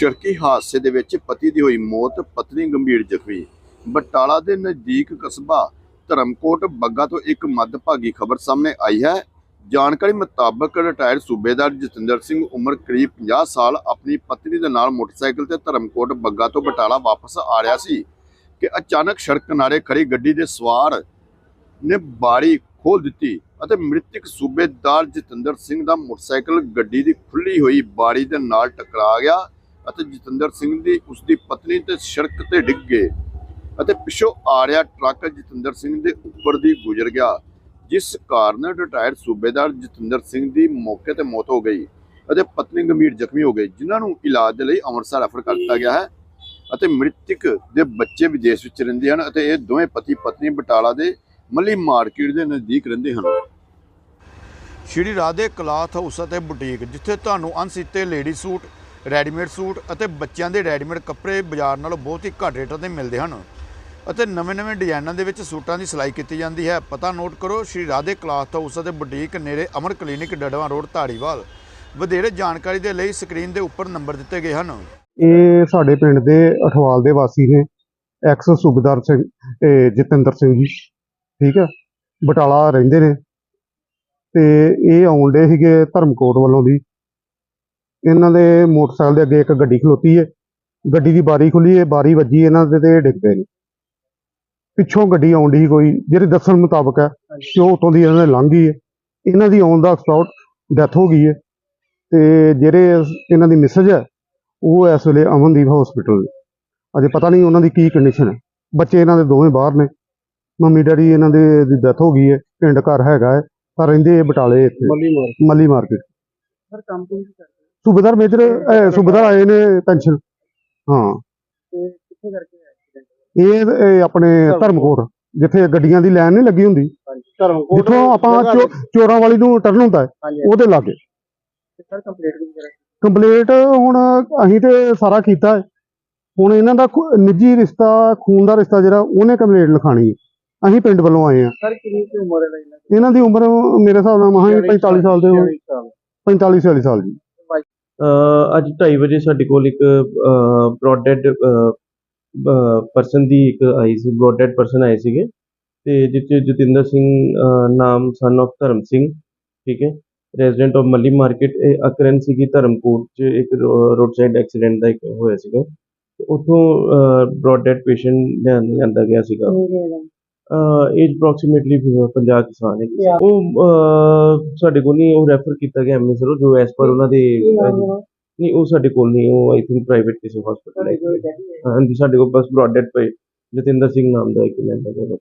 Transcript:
ਸੜਕੀ ਹਾਦਸੇ ਦੇ ਵਿੱਚ ਪਤੀ ਦੀ ਹੋਈ ਮੌਤ, ਪਤਨੀ ਗੰਭੀਰ ਜ਼ਖਮੀ। ਬਟਾਲਾ ਦੇ ਨਜ਼ਦੀਕ ਕਸਬਾ ਧਰਮਕੋਟ ਬੱਗਾ ਤੋਂ ਇੱਕ ਮੱਦਭਾਗੀ ਖਬਰ ਸਾਹਮਣੇ ਆਈ ਹੈ। ਜਾਣਕਾਰੀ ਮੁਤਾਬਕ ਰਿਟਾਇਰਡ ਸੂਬੇਦਾਰ ਜਤਿੰਦਰ ਸਿੰਘ ਉਮਰ ਕਰੀਬ 50 ਸਾਲ ਆਪਣੀ ਪਤਨੀ ਦੇ ਨਾਲ ਮੋਟਰਸਾਈਕਲ ਤੇ ਧਰਮਕੋਟ ਬੱਗਾ ਤੋਂ ਬਟਾਲਾ ਵਾਪਸ ਆ ਰਿਹਾ ਸੀ ਕਿ ਅਚਾਨਕ ਸੜਕ ਕਿਨਾਰੇ ਖੜੀ ਗੱਡੀ ਦੇ ਸਵਾਰ ਨੇ ਬਾਰੀ ਖੋਲ ਦਿੱਤੀ ਅਤੇ ਮ੍ਰਿਤਕ ਸੂਬੇਦਾਰ ਜਤਿੰਦਰ ਸਿੰਘ ਦਾ ਮੋਟਰਸਾਈਕਲ ਗੱਡੀ ਦੀ ਖੁੱਲੀ ਹੋਈ ਬਾਰੀ ਦੇ ਨਾਲ ਟਕਰਾ ਗਿਆ। ਅਤੇ ਜਤਿੰਦਰ ਸਿੰਘ ਦੀ ਉਸ ਦੀ ਪਤਨੀ ਤੇ ਸੜਕ ਤੇ ਡਿੱਗ ਗਏ ਅਤੇ ਪਿੱਛੋਂ ਆ ਰਿਹਾ ਟਰੱਕ ਜਤਿੰਦਰ ਸਿੰਘ ਦੇ ਉੱਪਰ ਦੀ ਗੁਜ਼ਰ ਗਿਆ, ਜਿਸ ਕਾਰਨ ਰਿਟਾਇਰਡ ਸੂਬੇਦਾਰ ਜਤਿੰਦਰ ਸਿੰਘ ਦੀ ਮੌਕੇ ਤੇ ਮੌਤ ਹੋ ਗਈ ਅਤੇ ਪਤਨੀ ਗੰਭੀਰ ਜ਼ਖਮੀ ਹੋ ਗਈ, ਜਿਨ੍ਹਾਂ ਨੂੰ ਇਲਾਜ ਦੇ ਲਈ ਅੰਮ੍ਰਿਤਸਰ ਰੈਫਰ ਕਰ ਦਿੱਤਾ ਗਿਆ ਹੈ ਅਤੇ ਮ੍ਰਿਤਕ ਦੇ ਬੱਚੇ ਵਿਦੇਸ਼ ਵਿੱਚ ਰਹਿੰਦੇ ਹਨ ਅਤੇ ਇਹ ਦੋਵੇਂ ਪਤੀ ਪਤਨੀ ਬਟਾਲਾ ਦੇ ਮੱਲੀ ਮਾਰਕੀਟ ਦੇ ਨਜ਼ਦੀਕ ਰਹਿੰਦੇ ਹਨ। ਸ਼੍ਰੀ ਰਾਧੇ ਕਲਾਥ ਹਾਊਸ ਅਤੇ ਬੁਟੀਕ, ਜਿੱਥੇ ਤੁਹਾਨੂੰ ਅਣਸੀਤੇ ਲੇਡੀ ਸੂਟ ਰੈਡੀਮੇਡ ਸੂਟ ਅਤੇ ਬੱਚਿਆਂ ਦੇ ਰੈਡੀਮੇਡ ਕੱਪੜੇ ਬਾਜ਼ਾਰ ਨਾਲੋਂ ਬਹੁਤ ਹੀ ਘੱਟ ਰੇਟਾਂ ਤੇ ਮਿਲਦੇ ਹਨ। ਅਤੇ ਨਵੇਂ-ਨਵੇਂ ਡਿਜ਼ਾਈਨਾਂ ਦੇ ਵਿੱਚ ਸੂਟਾਂ ਦੀ ਸਿਲਾਈ ਕੀਤੀ ਜਾਂਦੀ ਹੈ। ਪਤਾ ਨੋਟ ਕਰੋ, ਸ਼੍ਰੀ ਰਾਧੇ ਕਲਾਥ ਹਾਊਸ ਅਤੇ ਬੁਟੀਕ ਨੇੜੇ ਅਮਰ ਕਲੀਨਿਕ ਡੜਵਾ ਰੋਡ, ਧਾਰੀਵਾਲ। ਵਧੇਰੇ ਜਾਣਕਾਰੀ ਦੇ ਲਈ ਸਕਰੀਨ ਦੇ ਉੱਪਰ ਨੰਬਰ ਦਿੱਤੇ ਗਏ ਹਨ। ਇਹ ਸਾਡੇ ਪਿੰਡ ਦੇ ਅਠਵਾਲ ਦੇ ਵਾਸੀ ਨੇ, ਐਕਸ ਸੂਬੇਦਾਰ ਸਿੰਘ ਜਤਿੰਦਰ ਸਿੰਘ ਜੀ, ਠੀਕ ਹੈ? ਬਟਾਲਾ ਰਹਿੰਦੇ ਨੇ। ਤੇ ਇਹ ਆਉਂਦੇ ਸੀਗੇ ਧਰਮਕੋਟ ਵੱਲੋਂ ਦੀ। ਇਹਨਾਂ ਦੇ ਮੋਟਰਸਾਈਕਲ ਦੇ ਅੱਗੇ ਇੱਕ ਗੱਡੀ ਖਲੋਤੀ ਹੈ ਗੱਡੀ ਦੀ ਬਾਰੀ ਖੁੱਲੀ ਹੈ ਬਾਰੀ ਵੱਜੀ ਇਹਨਾਂ ਦੇ ਤੇ ਡਿੱਗ ਪਏ ਨੇ। ਪਿੱਛੋਂ ਗੱਡੀ ਆਉਂਦੀ ਸੀ ਕੋਈ ਜਿਹੜੇ ਦੱਸਣ ਮੁਤਾਬਕ ਹੈ ਕਿ ਉਹ ਉਤੋਂ ਦੀ ਇਹਨਾਂ ਦੇ ਲੰਘ ਗਈ ਹੈ ਇਹਨਾਂ ਦੀ ਆਉਣ ਦਾ ਸਪੌਟ ਡੈਥ ਹੋ ਗਈ ਹੈ ਤੇ ਜਿਹੜੇ ਇਹਨਾਂ ਦੀ ਮਿਸਜ ਹੈ ਉਹ ਇਸ ਵੇਲੇ ਅਮਨਦੀਪ ਹਸਪੀਟਲ ਅਜੇ ਪਤਾ ਨਹੀਂ ਉਹਨਾਂ ਦੀ ਕੀ ਕੰਡੀਸ਼ਨ ਹੈ। ਬੱਚੇ ਇਹਨਾਂ ਦੇ ਦੋਵੇਂ ਬਾਹਰ ਨੇ। ਮੰਮੀ ਡੈਡੀ ਇਹਨਾਂ ਦੇ ਦੀ ਡੈਥ ਹੋ ਗਈ ਹੈ ਪਿੰਡ ਘਰ ਹੈਗਾ ਹੈ ਪਰ ਰਹਿੰਦੇ ਇਹ ਬਟਾਲੇ ਇੱਥੇ। ਮੱਲੀ ਮਾਰ ਮੱਲੀ ਮਾਰਕੀਟ। ਸਰ ਕੰਮ ਕੋਈ ਕਰਦੇ ਸੂਬੇਦਾਰ ਮੇਜਰ ਅਹ, ਸੂਬੇਦਾਰ ਆਏ ਨੇ ਪੈਨਸ਼ਨ। ਹਾਂ। ਤੇ ਕਿੱਥੇ ਕਰਕੇ ਐਕਸੀਡੈਂਟ ਇਹ ਇਹ ਆਪਣੇ ਧਰਮਕੋਟ। ਜਿੱਥੇ ਗੱਡੀਆਂ ਦੀ ਲਾਈਨ ਨਹੀਂ ਲੱਗੀ ਹੁੰਦੀ। ਹਾਂਜੀ ਧਰਮਕੋਟ ਜਿੱਥੋਂ ਆਪਾਂ ਚੋ- ਚੋਰਾਂ ਵਾਲੀ ਨੂੰ ਟਰਨ ਹੁੰਦਾ ਹੈ ਹਾਂਜੀ ਉਹਦੇ ਲਾਗੇ। ਸਰ ਕੰਪਲੀਟ ਵੀ ਕਰਾ ਕੰਪਲੀਟ ਹੁਣ ਅਸੀਂ ਤੇ ਸਾਰਾ ਕੀਤਾ ਹੈ। ਹੁਣ ਇਹਨਾਂ ਦਾ ਖੂ- ਨਿੱਜੀ ਰਿਸ਼ਤਾ ਖੂਨ ਦਾ ਰਿਸ਼ਤਾ ਜਿਹੜਾ ਉਹਨੇ ਕੰਪਲੀਟ ਲਿਖਾਣੀ ਹੈ। ਅਸੀਂ ਪਿੰਡ ਵੱਲੋਂ ਆਏ ਆ ਸਰ ਕਿੰਨੀ ਕੁ ਉਮਰ ਹੈ ਇਹਨਾਂ ਦੀ? ਇਹਨਾਂ ਦੀ ਉਮਰ ਮੇਰੇ ਹਿਸਾਬ ਨਾਲ ਮਹਾਂ 45 ਸਾਲ ਦੇ ਹੋਣ। 40 ਸਾਲ। 45 46 ਸਾਲ ਜੀ। ਅੱਜ 2:30 ਵਜੇ ਸਾਡੇ ਕੋਲ ਇੱਕ ਬ੍ਰੌਡਡ ਪਰਸਨ ਦੀ ਇੱਕ ਆਈ ਸੀ ਬ੍ਰੌਡਡ ਪਰਸਨ ਆਏ ਸੀਗੇ। ਤੇ ਜਿੱਥੇ ਜਤਿੰਦਰ ਸਿੰਘ ਅਹ, ਨਾਮ ਸਨ of ਧਰਮ ਸਿੰਘ ਠੀਕ ਹੈ। ਰੈਜ਼ੀਡੈਂਟ ਆਫ ਮੱਲੀ ਮਾਰਕੀਟ ਇਹ ਅਕਰਨ ਸੀਗੀ ਧਰਮਕੋਟ 'ਚ ਇੱਕ ਰੋਡ ਸਾਈਡ ਐਕਸੀਡੈਂਟ ਦਾ ਇੱਕ ਹੋਇਆ ਸੀਗਾ। ਤੇ ਉੱਥੋਂ ਬ੍ਰੌਡਡ ਪੇਸ਼ੈਂਟ ਲਿਆਂਦਾ ਗਿਆ ਸੀਗਾ। ਏਜ ਅਪਰੋਕਸੀਮੇਟਲੀ 50 ਕੁ ਸਾਲ ਹੈ ਉਹ ਅਹ, ਸਾਡੇ ਕੋਲ ਨਹੀਂ ਉਹ ਰੈਫਰ ਕੀਤਾ ਗਿਆ ਐਮਐਸਆਰ ਜੋ ਐਸ ਪਰ ਉਹਨਾਂ ਦੇ ਨਹੀਂ ਉਹ ਸਾਡੇ ਕੋਲ ਨਹੀਂ ਉਹ ਆਈ ਥਿੰਕ ਪ੍ਰਾਈਵੇਟ ਕਿਸੇ ਹਸਪੀਟਲ ਹੈ। ਹਾਂਜੀ ਸਾਡੇ ਕੋਲ ਬਸ ਬ੍ਰੌਡਡ ਪਏ। ਜਤਿੰਦਰ ਸਿੰਘ ਨਾਮ ਦਾ ਇੱਕ ਲੈਂਦਾ ਗਿਆ